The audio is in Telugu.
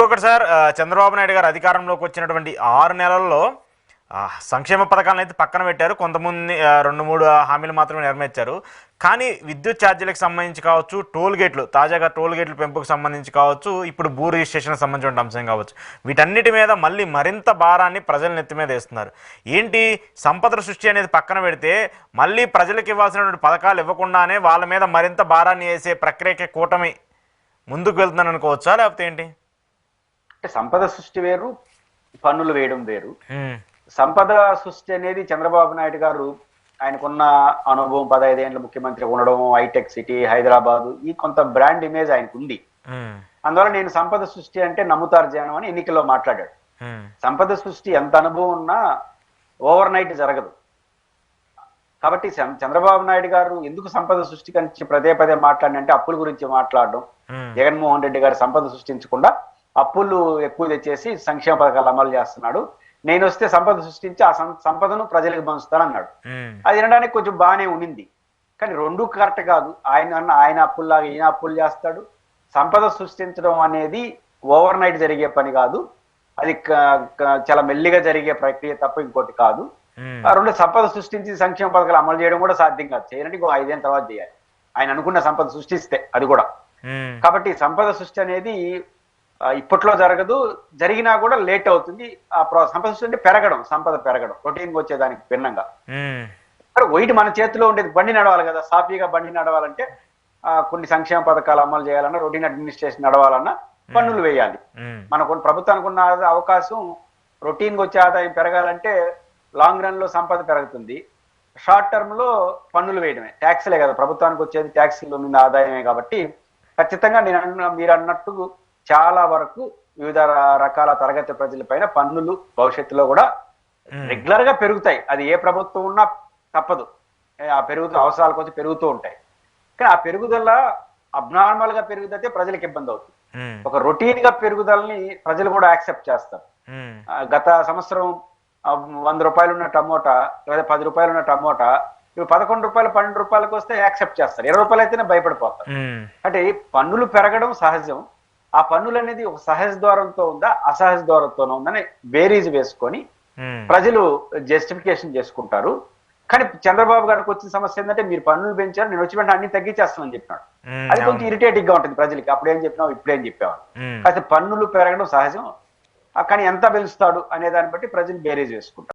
ఇంకొకటి సార్ చంద్రబాబు నాయుడు గారు అధికారంలోకి వచ్చినటువంటి ఆరు నెలల్లో సంక్షేమ పథకాలను అయితే పక్కన పెట్టారు. కొంతమంది రెండు మూడు హామీలు మాత్రమే నెరవేర్చారు. కానీ విద్యుత్ ఛార్జీలకు సంబంధించి కావచ్చు టోల్ గేట్లు తాజాగా టోల్ గేట్ల పెంపుకు సంబంధించి కావచ్చు ఇప్పుడు భూ రిజిస్ట్రేషన్కి సంబంధించిన అంశం కావచ్చు వీటన్నిటి మీద మళ్ళీ మరింత భారాన్ని ప్రజల నెత్తి మీద వేస్తున్నారు. ఏంటి? సంపద సృష్టి అనేది పక్కన పెడితే మళ్ళీ ప్రజలకు ఇవ్వాల్సినటువంటి పథకాలు ఇవ్వకుండానే వాళ్ళ మీద మరింత భారాన్ని వేసే ప్రక్రియకే కూటమి ముందుకు వెళ్తున్నాను అనుకోవచ్చా? లేకపోతే ఏంటి? అంటే సంపద సృష్టి వేరు పన్నులు వేయడం వేరు. సంపద సృష్టి అనేది చంద్రబాబు నాయుడు గారు ఆయనకున్న అనుభవం పదహైదేళ్ళ ముఖ్యమంత్రి ఉండడం హైటెక్ సిటీ హైదరాబాద్ ఈ కొంత బ్రాండ్ ఇమేజ్ ఆయనకు ఉంది అందువల్ల నేను సంపద సృష్టి అంటే నమ్ముతారు జనం అని ఎన్నికల్లో మాట్లాడాడు. సంపద సృష్టి ఎంత అనుభవం ఉన్నా ఓవర్ నైట్ జరగదు. కాబట్టి చంద్రబాబు నాయుడు గారు ఎందుకు సంపద సృష్టి గురించి పదే పదే మాట్లాడినంటే అప్పుల గురించి మాట్లాడడం జగన్మోహన్ రెడ్డి గారు సంపద సృష్టించకుండా అప్పులు ఎక్కువ తెచ్చేసి సంక్షేమ పథకాలు అమలు చేస్తున్నాడు. నేను వస్తే సంపద సృష్టించి ఆ సంపదను ప్రజలకు పంచుతానన్నాడు ఉమ్, అది వినడానికి కొంచెం బాగానే ఉండింది. కానీ రెండు కరెక్ట్ కాదు. ఆయన అన్న ఆయన అప్పుల్లాగా ఈయన అప్పులు చేస్తాడు. సంపద సృష్టించడం అనేది ఓవర్ నైట్ జరిగే పని కాదు. అది చాలా మెల్లిగా జరిగే ప్రక్రియ తప్ప ఇంకోటి కాదు. రెండు సంపద సృష్టించి సంక్షేమ పథకాలు అమలు చేయడం కూడా సాధ్యం కాదు. చేయాలంటే ఇంకో ఐదేళ్ళ తర్వాత చేయాలి. ఆయన అనుకున్న సంపద సృష్టిస్తే అది కూడా. కాబట్టి సంపద సృష్టి అనేది ఇప్పట్లో జరగదు. జరిగినా కూడా లేట్ అవుతుంది. ఆ ప్రా- సంపద అంటే పెరగడం సంపద పెరగడం. రొటీన్కి వచ్చేదానికి భిన్నంగా. వైట్ మన చేతిలో ఉండేది బండి నడవాలి కదా. సాఫీగా బండి నడవాలంటే కొన్ని సంక్షేమ పథకాలు అమలు చేయాలన్నా రొటీన్ అడ్మినిస్ట్రేషన్ నడవాలన్నా పన్నులు వేయాలి. మనకు ప్రభుత్వానికి ఉన్న అవకాశం రొటీన్గా వచ్చే ఆదాయం పెరగాలంటే లాంగ్ రన్లో సంపద పెరుగుతుంది. షార్ట్ టర్మ్లో పన్నులు వేయడమే. ట్యాక్స్లే కదా. ప్రభుత్వానికి వచ్చేది ట్యాక్సీలో ఉన్న ఆదాయమే కాబట్టి ఖచ్చితంగా నేను అన్న మీరు అన్నట్టు చాలా వరకు వివిధ రకాల తరగతి ప్రజలపైన పన్నులు భవిష్యత్తులో కూడా రెగ్యులర్గా పెరుగుతాయి. అది ఏ ప్రభుత్వం ఉన్నా తప్పదు. ఆ పెరుగుతూ అవసరాల కొద్ది పెరుగుతూ ఉంటాయి. కానీ ఆ పెరుగుదల అబ్నార్మల్గా పెరుగుదైతే ప్రజలకు ఇబ్బంది అవుతుంది. ఒక రొటీన్గా పెరుగుదలని ప్రజలు కూడా యాక్సెప్ట్ చేస్తారు. గత సంవత్సరం వంద రూపాయలు ఉన్న టమోటా లేదా పది రూపాయలు ఉన్న టమోటా ఇవి పదకొండు రూపాయలు పన్నెండు రూపాయలకు వస్తే యాక్సెప్ట్ చేస్తారు. ఇరవై రూపాయలు అయితేనే భయపడిపోతారు. అంటే పన్నులు పెరగడం సహజం. ఆ పన్నులు అనేది ఒక సహజ ద్వారంతో ఉందా? అసహజ ద్వారంతోనో ఉందని బేరీజ్ వేసుకొని ప్రజలు జస్టిఫికేషన్ చేసుకుంటారు. కానీ చంద్రబాబు గారికి వచ్చిన సమస్య ఏంటంటే మీరు పన్నులు పెంచారు నేను వచ్చి వెంటనే అన్ని తగ్గించేస్తానని చెప్పినాడు. అది కొంచెం ఇరిటేటింగ్గా ఉంటుంది ప్రజలకి. అప్పుడు ఏం చెప్పినావు? ఇప్పుడు ఏం చెప్పావు. కాకపోతే పన్నులు పెరగడం సహజం. కానీ ఎంత పెంచుతాడు అనే దాన్ని బట్టి ప్రజలు బేరేజ్ వేసుకుంటారు.